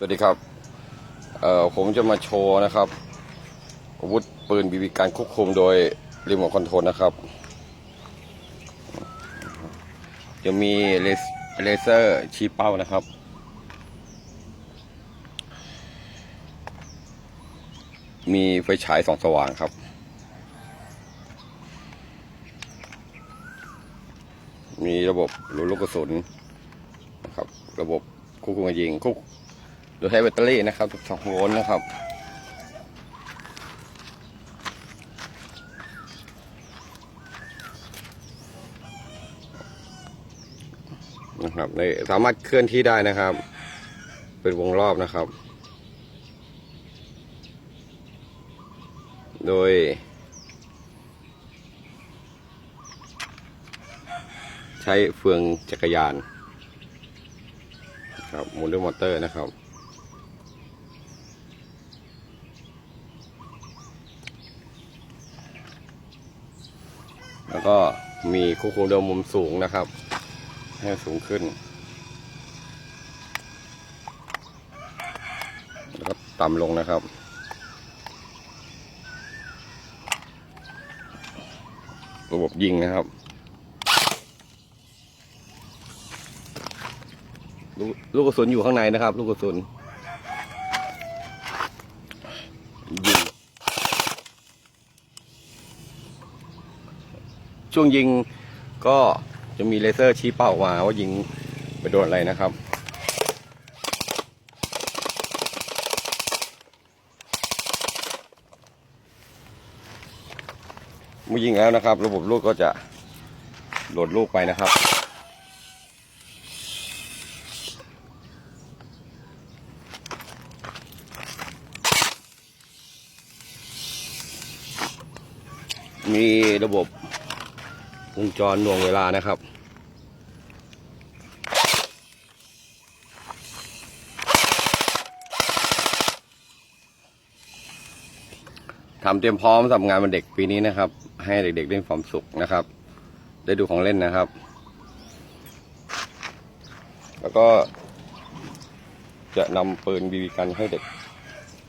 สวัสดีครับ เอ่อผมจะมาโชว์นะครับอาวุธปืนบีบีการควบคุมโดยรีโมทคอนโทรลนะครับ จะมีเลเซอร์ชี้เป้านะครับ มีไฟฉายสองสว่างครับ มีระบบรูลูกกระสุนนะครับ ระบบควบคุมการยิงควบ โดยใช้แบตเตอรี่นะครับ12โวลต์นะครับนะครับในสามารถเคลื่อนที่ได้นะครับ เป็นวงรอบนะครับ โดย ใช้เฟืองจักรยานครับหมุนด้วยมอเตอร์นะครับ แล้วก็มีควบคุมโดยมุมสูงนะครับ ให้สูงขึ้น แล้วก็ต่ำลงนะครับระบบยิงนะครับลูกกระสุนอยู่ข้างในนะครับ ลูกกระสุน ยิง ช่วงยิงก็จะมีเลเซอร์ชี้เป้าออกมาว่ายิงไปโดนอะไรนะครับ เมื่อยิงแล้วนะครับ ระบบลูกก็จะโหลดลูกไปนะครับมีระบบ วงจรหน่วงเวลานะครับทำเตรียมพร้อมสำหรับงานวันเด็กปีนี้นะครับ ให้เด็กๆได้มีความสุขนะครับ ได้ดูของเล่นนะครับ แล้วก็จะนำปืนบีบีกันให้เด็ก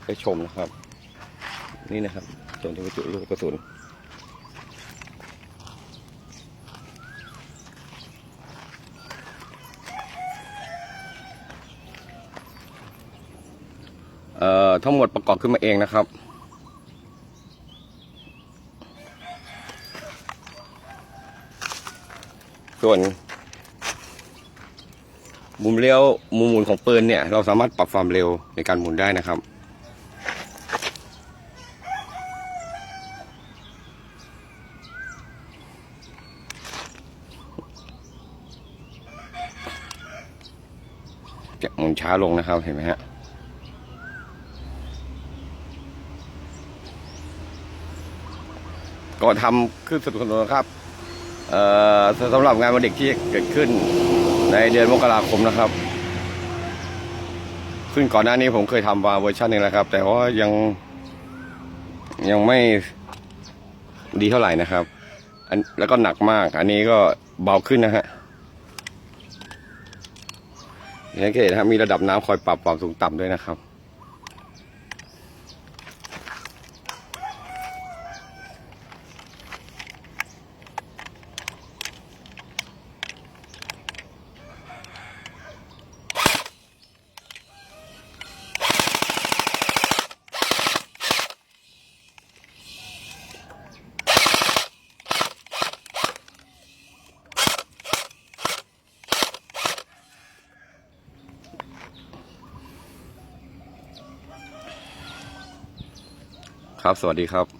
ได้ชมนะครับ นี่นะครับส่วนที่บรรจุลูกกระสุน เอทั้งหมดประกอบขึ้นมาเองนะครับ ส่วน มุมเลี้ยวมุมหมุนของปืนเนี่ย เราสามารถปรับความเร็วในการหมุนได้นะครับจะหมุนช้าลงนะครับเห็นไหมฮะ ก็ทำขึ้นสนุกสนุนะครับเอ่อสำหรับงานวันเด็กที่เกิดขึ้นในเดือนมกราคมนะครับ ซึ่งก่อนหน้านี้ผมเคยทำมาเวอร์ชันหนึ่งแล้วครับ แต่ว่ายังยังไม่ดีเท่าไหร่นะครับอันแล้วก็หนักมาก อันนี้ก็เบาขึ้นนะฮะอย่างเห็นะครับมีระดับน้ำคอยปรับความสูงต่ำด้วยนะครับ ครับ สวัสดีครับ